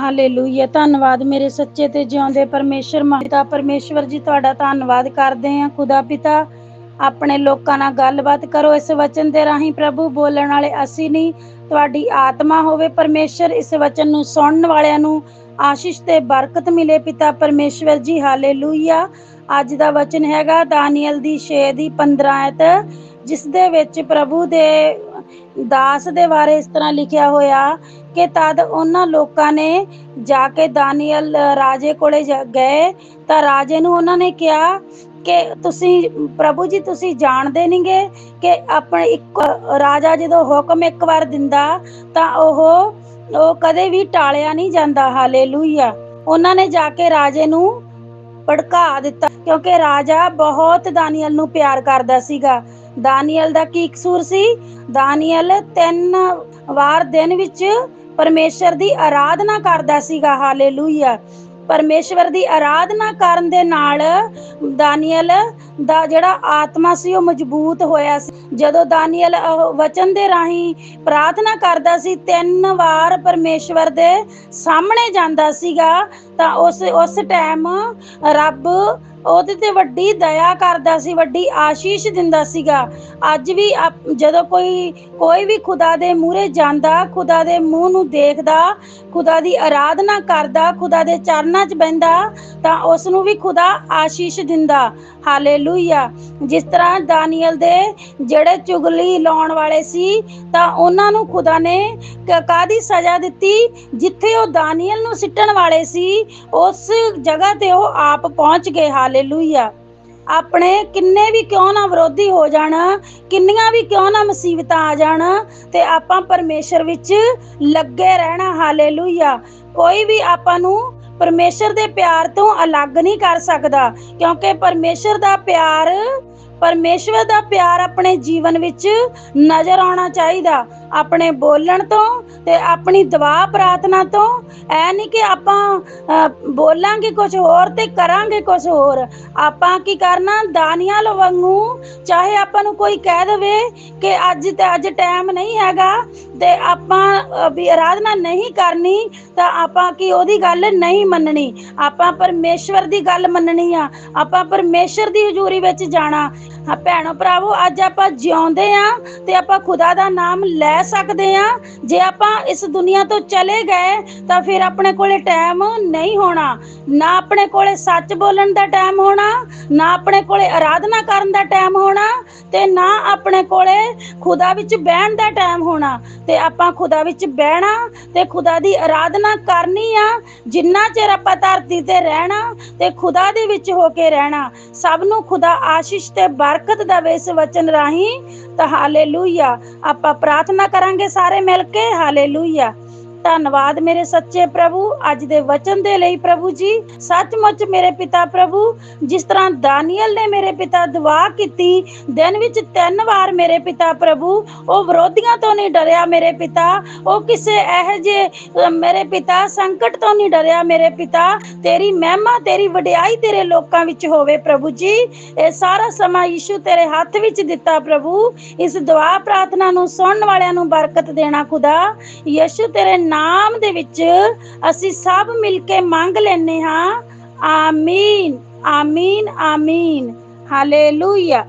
Hallelujah ਧੰਨਵਾਦ ਮੇਰੇ ਸੱਚੇ ਤੇ ਜਿਉਂਦੇ ਪਰਮੇਸ਼ਰ ਮਾਤਾ। ਪਰਮੇਸ਼ਵਰ ਜੀ, ਤੁਹਾਡਾ ਧੰਨਵਾਦ ਕਰਦੇ ਹਾਂ। ਖੁਦਾ ਪਿਤਾ, ਆਪਣੇ ਲੋਕਾਂ ਨਾਲ ਗੱਲਬਾਤ ਕਰੋ। ਇਸ ਵਚਨ ਦੇ ਰਾਹੀਂ ਪ੍ਰਭੂ ਬੋਲਣ ਵਾਲੇ ਅਸੀਂ ਨਹੀਂ। ਤੁਹਾਡੀ ਆਤਮਾ ਹੋਵੇ ਪਰਮੇਸ਼ਰ। ਇਸ ਵਚਨ ਨੂੰ ਸੁਣਨ ਵਾਲਿਆਂ ਨੂੰ ਆਸ਼ੀਸ਼ ਤੇ ਬਰਕਤ ਮਿਲੇ ਪਿਤਾ ਪਰਮੇਸ਼ਵਰ ਜੀ। ਹਾਲੇਲੂਇਆ ਅੱਜ ਦਾ ਵਚਨ ਹੈਗਾ ਦਾਨੀਅਲ ਦੀ 6 ਦੀ 15 ਐਤ ਜਿਸ ਦੇ ਵਿੱਚ ਪ੍ਰਭੂ ਦੇ ਦਾਸ ਦੇ ਬਾਰੇ ਇਸ ਤਰ੍ਹਾਂ ਲਿਖਿਆ ਹੋਇਆ ਕਿ ਤਦ ਉਹਨਾਂ ਲੋਕਾਂ ਨੇ ਜਾ ਕੇ ਦਾਨੀਅਲ ਰਾਜੇ ਕੋਲੇ ਗਏ। ਤਾਂ ਰਾਜੇ ਨੂੰ ਉਹਨਾਂ ਨੇ ਕਿਹਾ ਕਿ ਤੁਸੀਂ, ਪ੍ਰਭੂ ਜੀ, ਤੁਸੀਂ ਜਾਣਦੇ ਨਹੀਂਗੇ ਕਿ ਆਪਣੇ ਇੱਕ ਰਾਜਾ ਜਦੋਂ ਹੁਕਮ ਇੱਕ ਵਾਰ ਦਿੰਦਾ ਤਾਂ ਉਹ ਉਹ ਕਦੇ ਵੀ ਟਾਲਿਆ ਨਹੀਂ ਜਾਂਦਾ। ਹਾਲੇਲੂਇਆ। ਉਹਨਾਂ ਨੇ ਜਾ ਕੇ ਰਾਜੇ ਨੂੰ ਭੜਕਾ ਦਿੱਤਾ ਕਿਉਂਕਿ ਰਾਜਾ ਬਹੁਤ ਦਾਨੀਅਲ ਨੂੰ ਪਿਆਰ ਕਰਦਾ ਸੀਗਾ। ਦਾਨੀਅਲ ਦਾ ਕੀ ਕਸੂਰ ਸੀ? ਦਾਨੀਅਲ ਤਿੰਨ ਵਾਰ ਦਿਨ ਵਿੱਚ ਪਰਮੇਸ਼ਰ ਦੀ ਆਰਾਧਨਾ ਕਰਦਾ ਸੀਗਾ। ਹਾਲੇਲੂਇਆ। ਪਰਮੇਸ਼ਵਰ ਦੀ ਆਰਾਧਨਾ ਕਰਨ ਦੇ ਨਾਲ ਦਾਨੀਅਲ ਦਾ ਜਿਹੜਾ ਆਤਮਾ ਸੀ, ਉਹ ਮਜ਼ਬੂਤ ਹੋਇਆ ਸੀ। ਜਦੋਂ ਦਾਨੀਅਲ ਵਚਨ ਦੇ ਰਾਹੀਂ ਪ੍ਰਾਰਥਨਾ ਕਰਦਾ ਸੀ, ਤਿੰਨ ਵਾਰ ਪਰਮੇਸ਼ਵਰ ਦੇ ਸਾਹਮਣੇ ਜਾਂਦਾ ਸੀਗਾ, ਤਾਂ ਉਸ ਉਸ ਟਾਈਮ ਰੱਬ ਉਹਦੇ ਤੇ ਵੱਡੀ ਦਇਆ ਕਰਦਾ ਸੀ, ਵੱਡੀ ਆਸ਼ੀਸ਼ ਦਿੰਦਾ ਸੀਗਾ। ਅੱਜ ਵੀ ਜਦੋਂ ਕੋਈ ਕੋਈ ਵੀ ਖੁਦਾ ਦੇ ਮੂਹਰੇ ਜਾਂਦਾ, ਖੁਦਾ ਦੇ ਮੂੰਹ ਨੂੰ ਦੇਖਦਾ, ਖੁਦਾ ਦੀ ਆਰਾਧਨਾ ਕਰਦਾ, ਖੁਦਾ ਦੇ ਚਰਨਾਂ 'ਚ ਬੈੰਦਾ ਤਾਂ ਉਸ ਨੂੰ ਵੀ ਖੁਦਾ ਆਸ਼ੀਸ਼ ਦਿੰਦਾ। ਹਾਲੇਲੂਇਆ। ਜਿਸ ਤਰ੍ਹਾਂ ਦਾਨੀਅਲ ਦੇ ਜਿਹੜੇ ਚੁਗਲੀ ਲਾਉਣ ਵਾਲੇ ਸੀ, ਤਾਂ ਉਹਨਾਂ ਨੂੰ ਖੁਦਾ ਨੇ ਕ- ਕਾਹਦੀ ਸਜ਼ਾ ਦਿੱਤੀ? ਜਿੱਥੇ ਉਹ ਦਾਨੀਅਲ ਨੂੰ ਸਿੱਟਣ ਵਾਲੇ ਸੀ, ਉਸ ਜਗ੍ਹਾ ਤੇ ਉਹ ਆਪ ਪਹੁੰਚ ਗਏ। ਹਾਲੇਲੂਇਆ। ਆਪਣੇ ਕਿੰਨੇ ਵੀ ਕਿਉਂ ਨਾ ਵਿਰੋਧੀ ਹੋ ਜਾਣ, ਕਿੰਨੀਆਂ ਵੀ ਕਿਉਂ ਨਾ ਮੁਸੀਬਤਾਂ ਆ ਜਾਣ, ਤੇ ਆਪਾਂ ਪਰਮੇਸ਼ਰ ਵਿੱਚ ਲੱਗੇ ਰਹਿਣਾ, ਹਾਲੇਲੂਇਆ। ਕੋਈ ਵੀ ਆਪਾਂ ਨੂੰ ਪਰਮੇਸ਼ਰ ਦੇ ਪਿਆਰ ਤੋਂ ਅਲੱਗ ਨਹੀਂ ਕਰ ਸਕਦਾ, ਕਿਉਂਕਿ ਪਰਮੇਸ਼ਰ ਦਾ ਪਿਆਰ ਪਰਮੇਸ਼ਵਰ ਦਾ ਪਿਆਰ ਆਪਣੇ ਜੀਵਨ ਵਿੱਚ ਨਜ਼ਰ ਆਉਣਾ ਚਾਹੀਦਾ। ਆਪਣੇ ਬੋਲਣ ਤੋਂ ਤੇ ਆਪਣੀ ਦੁਆ ਪ੍ਰਾਰਥਨਾ ਤੋਂ। ਐ ਨਹੀਂ ਕਿ ਆਪਾਂ ਬੋਲਾਂਗੇ ਕੁਝ ਹੋਰ ਤੇ ਕਰਾਂਗੇ ਕੁਝ ਹੋਰ। ਆਪਾਂ ਕੀ ਕਰਨਾ? ਦਾਨੀਆਂ ਵਾਂਗੂ ਚਾਹੇ ਆਪਾਂ ਨੂੰ ਕੋਈ ਕਹਿ ਦੇਵੇ ਕਿ ਅੱਜ ਤੇ ਅੱਜ ਟਾਈਮ ਨਹੀਂ ਹੈਗਾ। ਤੇ ਆਪਾਂ ਵੀ ਆਰਾਧਨਾ ਨਹੀਂ ਕਰਨੀ, ਤਾਂ ਆਪਾਂ ਕੀ ਉਹਦੀ ਗੱਲ ਨਹੀਂ ਮੰਨਣੀ? ਆਪਾਂ ਪਰਮੇਸ਼ਵਰ ਦੀ ਗੱਲ ਮੰਨਣੀ ਆ। ਆਪਾਂ ਪਰਮੇਸ਼ਰ ਦੀ ਹਜ਼ੂਰੀ ਵਿੱਚ ਜਾਣਾ। ਹਾਂ, ਭੈਣੋ ਭਰਾਵੋ, ਅੱਜ ਆਪਾਂ ਜਿਉਂਦੇ ਆ ਤੇ ਆਪਾਂ ਖੁਦਾ ਦਾ ਨਾਮ ਲੈ ਸਕਦੇ ਆ। ਜੇ ਆਪਾਂ ਇਸ ਦੁਨੀਆ ਤੋਂ ਚਲੇ ਗਏ, ਤਾਂ ਫਿਰ ਆਪਣੇ ਕੋਲੇ ਟਾਈਮ ਨਹੀਂ ਹੋਣਾ। ਨਾ ਆਪਣੇ ਕੋਲੇ ਸੱਚ ਬੋਲਣ ਦਾ ਟਾਈਮ ਹੋਣਾ, ਨਾ ਆਪਣੇ ਕੋਲੇ ਆਰਾਧਨਾ ਕਰਨ ਦਾ ਟਾਈਮ ਹੋਣਾ ਤੇ ਨਾ ਆਪਣੇ ਕੋਲੇ ਖੁਦਾ ਵਿੱਚ ਬਹਿਣ ਦਾ ਟਾਈਮ ਹੋਣਾ। ਤੇ ਆਪਾਂ ਖੁਦਾ ਵਿੱਚ ਬਹਿਣਾ ਤੇ ਖੁਦਾ ਦੀ ਆਰਾਧਨਾ ਕਰਨੀ ਆ। ਜਿੰਨਾ ਚਿਰ ਆਪਾਂ ਧਰਤੀ ਤੇ ਰਹਿਣਾ ਤੇ ਖੁਦਾ ਦੇ ਵਿੱਚ ਹੋ ਕੇ ਰਹਿਣਾ, ਸਭ ਨੂੰ ਖੁਦਾ ਆਸ਼ੀਸ਼ ਤੇ ਬਰਕਤ ਦੇਵੇ ਇਸ ਵਚਨ ਰਾਹੀਂ, ਤਾਂ ਹਾਲੇਲੂਇਆ ਆਪਾਂ ਪ੍ਰਾਰਥਨਾ ਕਰਾਂਗੇ ਸਾਰੇ ਮਿਲ ਕੇ ਹਾਲੇਲੂਇਆ ਧੰਨਵਾਦ ਮੇਰੇ ਸੱਚੇ ਪ੍ਰਭੂ, ਅੱਜ ਦੇ ਵਚਨ ਦੇ ਲਈ ਪ੍ਰਭੂ ਜੀ। ਸੱਚਮੁੱਚ ਮੇਰੇ ਪਿਤਾ ਪ੍ਰਭੂ, ਜਿਸ ਤਰ੍ਹਾਂ ਦਾਨੀਅਲ ਨੇ ਮੇਰੇ ਪਿਤਾ ਦੁਆ ਕੀਤੀ, ਦਿਨ ਵਿੱਚ ਤਿੰਨ ਵਾਰ ਮੇਰੇ ਪਿਤਾ ਪ੍ਰਭੂ, ਉਹ ਵਿਰੋਧੀਆਂ ਤੋਂ ਨਹੀਂ ਡਰਿਆ ਮੇਰੇ ਪਿਤਾ, ਉਹ ਕਿਸੇ ਇਹੋ ਜਿਹੇ ਮੇਰੇ ਪਿਤਾ ਸੰਕਟ ਤੋਂ ਨਹੀਂ ਡਰਿਆ ਮੇਰੇ ਪਿਤਾ, ਤੇਰੀ ਮਹਿਮਾ, ਤੇਰੀ ਵਡਿਆਈ ਤੇਰੇ ਲੋਕਾਂ ਵਿੱਚ ਹੋਵੇ ਪ੍ਰਭੂ ਜੀ। ਇਹ ਸਾਰਾ ਸਮਾਂ ਯੀਸ਼ੂ ਤੇਰੇ ਹੱਥ ਵਿੱਚ ਦਿੱਤਾ ਪ੍ਰਭੂ। ਇਸ ਦੁਆ ਪ੍ਰਾਰਥਨਾ ਨੂੰ ਸੁਣਨ ਵਾਲਿਆਂ ਨੂੰ ਬਰਕਤ ਦੇਣਾ ਖੁਦਾ। ਯਿਸੂ ਤੇਰੇ ਨਾਮ ਦੇ ਵਿੱਚ ਅਸੀਂ ਸਭ ਮਿਲ ਕੇ ਮੰਗ ਲੈਨੇ ਹਾਂ। ਆਮੀਨ ਆਮੀਨ ਆਮੀਨ। ਹਾਲੇਲੂਇਆ